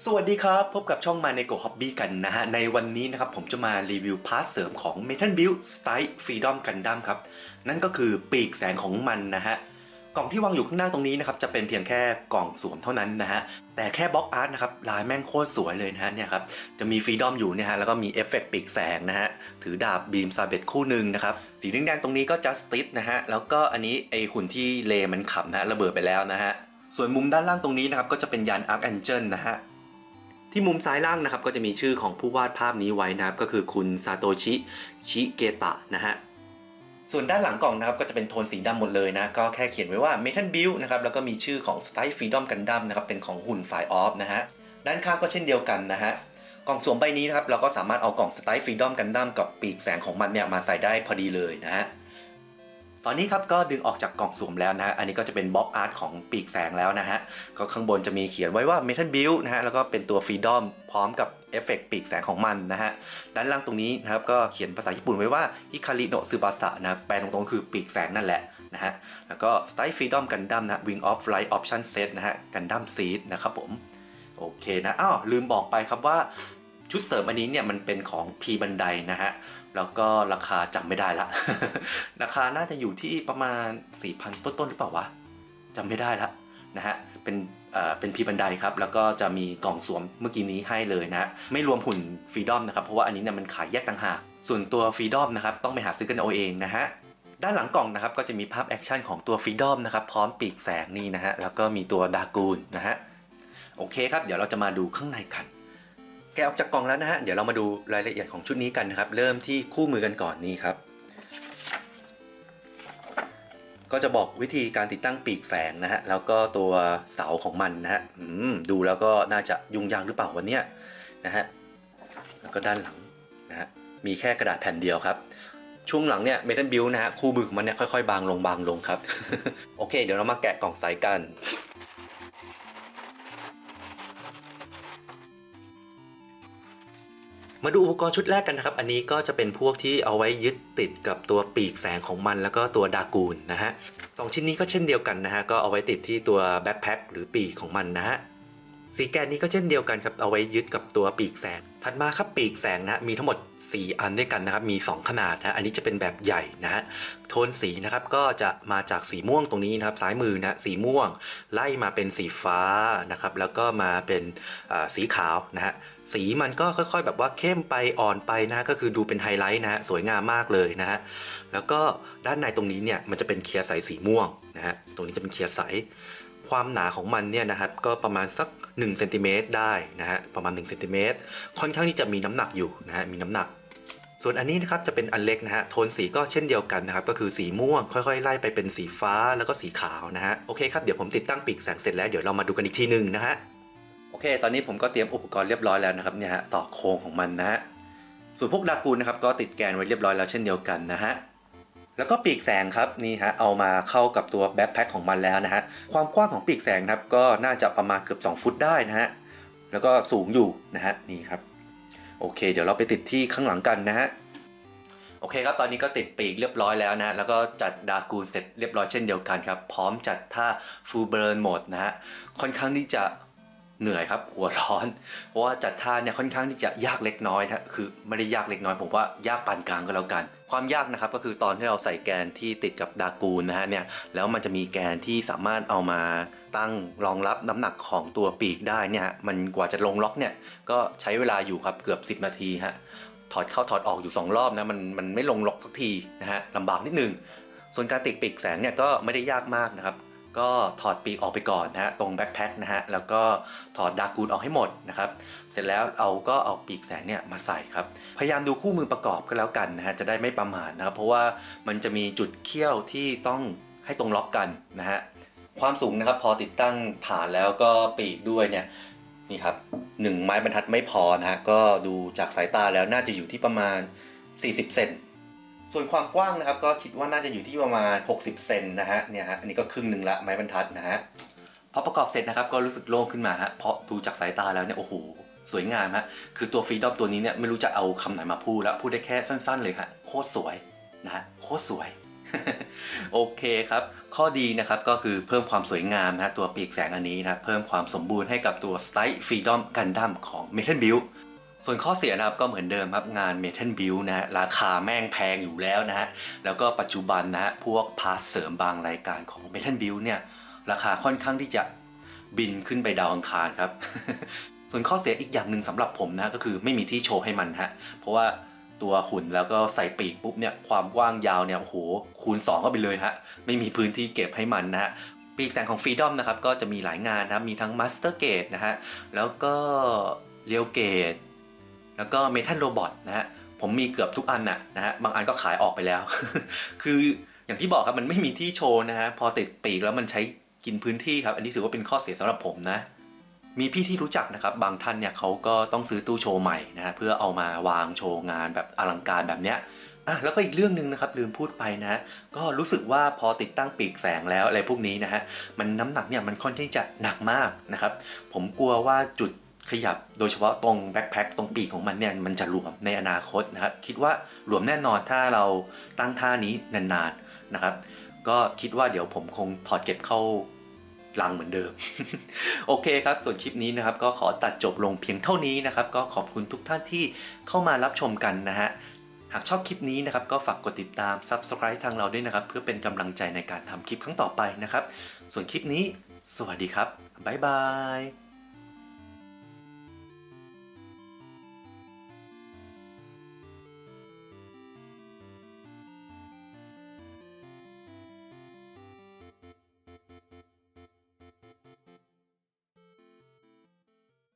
สวัสดีครับ พบกับช่องมาในโกฮอบบี้กันนะฮะ ในวันนี้นะครับผมจะมารีวิวพาร์ทเสริมของ Metal Build Style Freedom Gundam ครับ นั่นก็คือปีกแสงของมันนะฮะ กล่องที่วางอยู่ข้างหน้าตรงนี้นะครับ จะเป็นเพียงแค่กล่องสวมเท่านั้นนะฮะ แต่แค่บล็อกอาร์ตนะครับ ลายแม่งโคตรสวยเลยนะฮะเนี่ยครับ จะมีฟรีดอมอยู่เนี่ยฮะ แล้วก็มีเอฟเฟกต์ปีกแสงนะฮะ ถือดาบบีมซาเบตคู่หนึ่งนะครับ สีแดงๆตรงนี้ก็ Justice นะฮะ แล้วก็อันนี้ไอหุ่นที่เลมันขับนะฮะระเบิดไปแล้วนะฮะ ส่วนมุมด้านล่างตรงนี้นะครับก็จะเป็นยาน Archangel นะฮะ ที่มุมซ้ายล่างนะครับก็จะมีชื่อของผู้วาดภาพนี้ไว้นะครับก็คือคุณซาโตชิชิเกตะนะฮะส่วนด้านหลังกล่องนะครับก็จะเป็นโทนสีดำหมดเลยนะก็แค่เขียนไว้ว่า Metal Build นะครับแล้วก็มีชื่อของ Style Freedom Gundam นะครับเป็นของหุ่นฝ่ายออฟนะฮะด้านข้างก็เช่นเดียวกันนะฮะกล่องสวมใบนี้นะครับเราก็สามารถเอากล่อง Style Freedom Gundam กับปีกแสงของมันเนี่ยมาใส่ได้พอดีเลยนะฮะ ตอนนี้ครับก็ดึงออกจากกล่องสวมแล้วนะฮะ อันนี้ก็จะเป็นบล็อกอาร์ตของปีกแสงแล้วนะฮะ ก็ข้างบนจะมีเขียนไว้ว่า Metal Build นะฮะ แล้วก็เป็นตัว Freedom พร้อมกับเอฟเฟกต์ปีกแสงของมันนะฮะ ด้านล่างตรงนี้นะครับก็เขียนภาษาญี่ปุ่นไว้ว่า Hikari no Tsubasa นะแปลตรงๆคือปีกแสงนั่นแหละนะฮะ แล้วก็ Style Freedom Gundam นะ Wing of Light Option Set นะฮะ Gundam Seed นะครับผมโอเคนะ อ้าวลืมบอกไปครับว่าชุดเสริมอันนี้เนี่ยมันเป็นของ P บันไดนะฮะ แล้วก็ราคาจำไม่ได้ละ ราคาน่าจะอยู่ที่ประมาณ 4,000 ต้นๆหรือเปล่าวะจำไม่ได้ละนะฮะ เป็นเป็นพีบันไดครับ แล้วก็จะมีกล่องสวมเมื่อกี้นี้ให้เลยนะฮะไม่รวมหุ่นฟรีดอมนะครับ เพราะว่าอันนี้เนี่ยมันขายแยกต่างหาก ส่วนตัวฟรีดอมนะครับ ต้องไปหาซื้อกันเอาเองนะฮะ ด้านหลังกล่องนะครับ ก็จะมีภาพแอคชั่นของตัวฟรีดอมนะครับ พร้อมปีกแสงนี่นะฮะ แล้วก็มีตัวดากูนนะฮะ โอเคครับ เดี๋ยวเราจะมาดูข้างในกัน แกะออกจากกล่องแล้วนะฮะ เดี๋ยวเรามาดูรายละเอียดของชุดนี้กันนะครับ เริ่มที่คู่มือกันก่อนนี่ครับ ก็จะบอกวิธีการติดตั้งปีกแสงนะฮะ แล้วก็ตัวเสาของมันนะฮะอืมดูแล้วก็น่าจะยุ่งยากหรือเปล่าวันเนี้ยนะฮะ แล้วก็ด้านหลังนะฮะ มีแค่กระดาษแผ่นเดียวครับ ช่วงหลังเนี่ยเมทัลบิลนะฮะ คู่มือของมันเนี่ยค่อยๆ บางลงบางลงครับ โอเค เดี๋ยวเรามาแกะกล่องใสกัน มาดูอุปกรณ์ชุดแรกกันนะครับ อันนี้ก็จะเป็นพวกที่เอาไว้ยึดติดกับตัวปีกแสงของมัน แล้วก็ตัวดากูนนะฮะสองชิ้นนี้ก็เช่นเดียวกันนะฮะก็เอาไว้ติดที่ตัวแบ็คแพ็คหรือปีกของมันนะฮะ สีแกนนี้ก็เช่นเดียวกันครับเอาไว้ยึดกับตัวปีกแสง ถัดมาครับปีกแสงนะมีทั้งหมด 4 อันด้วยกันนะครับมี 2 ขนาดนะอันนี้จะเป็นแบบใหญ่นะฮะโทนสีนะครับก็จะมาจากสีม่วงตรงนี้นะครับซ้ายมือนะสีม่วง ไล่มาเป็นสีฟ้านะครับแล้วก็มาเป็นสีขาวนะฮะสีมันก็ค่อยๆ แบบว่าเข้มไปอ่อนไปนะก็คือดูเป็นไฮไลท์นะฮะสวยงามมากเลยนะฮะแล้วก็ด้านในตรงนี้เนี่ยมันจะเป็นเคลียร์ใสสีม่วงนะฮะตรงนี้จะเป็นเคลียร์ใส ความหนาของมันเนี่ยนะครับก็ประมาณสัก1เซนติเมตรได้นะฮะประมาณ1เซนติเมตรค่อนข้างที่จะมีน้ำหนักอยู่นะฮะมีน้ำหนัก ส่วนอันนี้นะครับจะเป็นอันเล็กนะฮะโทนสีก็เช่นเดียวกันนะครับก็คือสีม่วง ค่อยๆ ไล่ไปเป็นสีฟ้าแล้วก็สีขาวนะฮะโอเคครับเดี๋ยวผมติดตั้งปีกแสงเสร็จแล้วเดี๋ยวเรามาดูกันอีกทีหนึ่งนะฮะโอเค ตอนนี้ผมก็เตรียมอุปกรณ์เรียบร้อยแล้วนะครับเนี่ยฮะต่อโครงของมันนะฮะส่วนพวกดากูนนะครับก็ติดแกนไว้เรียบร้อยแล้วเช่นเดียวกันนะฮะ แล้วก็ปีกแสงครับนี่ฮะเอามาเข้ากับตัวแบ็คแพ็คของมันแล้วนะฮะความกว้างของปีกแสงครับก็น่าจะประมาณเกือบ 2 ฟุตได้นะฮะแล้วก็สูงอยู่นะฮะนี่ครับโอเค เดี๋ยวเราไปติดที่ข้างหลังกันนะฮะโอเคครับตอนนี้ก็ติดปีกเรียบร้อยแล้วนะแล้วก็จัดดากูเสร็จเรียบร้อยเช่นเดียวกันครับ พร้อมจัดท่าฟูเบิร์นโหมดนะฮะค่อนข้างที่จะ เหนื่อยครับหัวร้อน เพราะว่าจัดท่าเนี่ยค่อนข้างที่จะยากเล็กน้อยนะคือไม่ได้ยากเล็กน้อยผมว่ายากปานกลางก็แล้วกัน ความยากนะครับก็คือตอนที่เราใส่แกนที่ติดกับดากูนนะฮะเนี่ยแล้วมันจะมีแกนที่สามารถเอามาตั้งรองรับน้ำหนักของตัวปีกได้เนี่ยมันกว่าจะลงล็อกเนี่ยก็ใช้เวลาอยู่ครับเกือบ 10 นาทีฮะถอดเข้าถอดออกอยู่ 2 รอบนะมันมันไม่ลงล็อกสักทีนะฮะลำบากนิดนึงส่วนการติดปีกแสงเนี่ยก็ไม่ได้ยากมากนะครับ ก็ถอดปีกออกไปก่อนนะฮะตรงแบ็คแพ็คนะฮะแล้วก็ถอดดากูนออกให้หมดนะครับเสร็จแล้วเราก็เอาปีกแสงเนี่ยมาใส่ครับพยายามดูคู่มือประกอบก็แล้วกันนะฮะจะได้ไม่ประมาทนะครับเพราะว่ามันจะมีจุดเขี้ยวที่ต้องให้ตรงล็อกกันนะฮะความสูงนะครับพอติดตั้งฐานแล้วก็ปีกด้วยเนี่ยนี่ครับหนึ่งไม้บรรทัดไม่พอนะฮะก็ดูจากสายตาแล้วน่าจะอยู่ที่ประมาณ 40 เซน ส่วนความกว้างนะครับก็คิดว่าน่าจะอยู่ที่ประมาณ 60 เซนนะฮะเนี่ยฮะอันนี้ก็ครึ่งหนึ่งละไม้บรรทัดนะฮะพอประกอบเสร็จนะครับก็รู้สึกโล่งขึ้นมาฮะเพราะดูจากสายตาแล้วเนี่ยโอ้โหสวยงามฮะคือตัวฟรีดอมตัวนี้เนี่ยไม่รู้จะเอาคำไหนมาพูดแล้วพูดได้แค่สั้นๆเลยฮะโคตรสวยนะฮะโคตรสวยโอเคครับ ข้อดีนะครับก็คือเพิ่มความสวยงามนะตัวปีกแสงอันนี้นะเพิ่มความสมบูรณ์ให้กับตัว Style Freedom Gundam ของ Metal Build ส่วนข้อเสียนะครับก็เหมือนเดิมครับงาน Metal Build นะฮะราคาแม่งแพงอยู่แล้วนะฮะแล้วก็ปัจจุบันนะฮะพวกพาร์ทเสริมบางรายการของ Metal Build เนี่ยราคาค่อนข้างที่จะบินขึ้นไปดาวอังคารครับ ส่วนข้อเสียอีกอย่างหนึ่งสำหรับผมนะก็คือไม่มีที่โชว์ให้มันฮะเพราะว่าตัวหุ่นแล้วก็ใส่ปีกปุ๊บเนี่ยความกว้างยาวเนี่ยโอ้โหคูณ 2 เข้าไปเลยฮะไม่มีพื้นที่เก็บให้มันนะฮะปีกแสงของ Freedom นะครับก็จะมีหลายงานนะมีทั้ง Master Gate นะฮะแล้วก็เรียวเกต แล้วก็ Metal Robot นะฮะผมมีเกือบทุกอันน่ะนะฮะบางอันก็ขายออกไปแล้ว คืออย่างที่บอกครับมันไม่มีที่โชว์นะฮะพอติดปีกแล้วมันใช้กินพื้นที่ครับ อันนี้ถือว่าเป็นข้อเสียสำหรับผมนะ มีพี่ที่รู้จักนะครับบางท่านเนี่ยเขาก็ต้องซื้อตู้โชว์ใหม่นะฮะเพื่อเอามาวางโชว์งานแบบอลังการแบบเนี้ยอะแล้วก็อีกเรื่องหนึ่งนะครับลืมพูดไปนะฮะก็รู้สึกว่าพอติดตั้งปีกแสงแล้วอะไรพวกนี้นะฮะมันน้ำหนักเนี่ยมันค่อนข้างจะหนักมากนะครับผมกลัวว่าจุด ขยับโดยเฉพาะตรงแบ็คแพคตรงปีกของมันเนี่ยมันจะหลวมในอนาคตนะครับคิดว่าหลวมแน่นอนถ้าเราตั้งท่านี้นานๆนะครับ ก็คิดว่าเดี๋ยวผมคงถอดเก็บเข้าลังเหมือนเดิม โอเคครับ ส่วนคลิปนี้นะครับ ก็ขอตัดจบลงเพียงเท่านี้นะครับ ก็ขอบคุณทุกท่านที่เข้ามารับชมกันนะฮะหากชอบคลิปนี้นะครับ ก็ฝากกดติดตาม Subscribe ทางเราด้วยนะครับ เพื่อเป็นกำลังใจในการทำคลิปครั้งต่อไปนะครับ ส่วนคลิปนี้ สวัสดีครับ บ๊ายบาย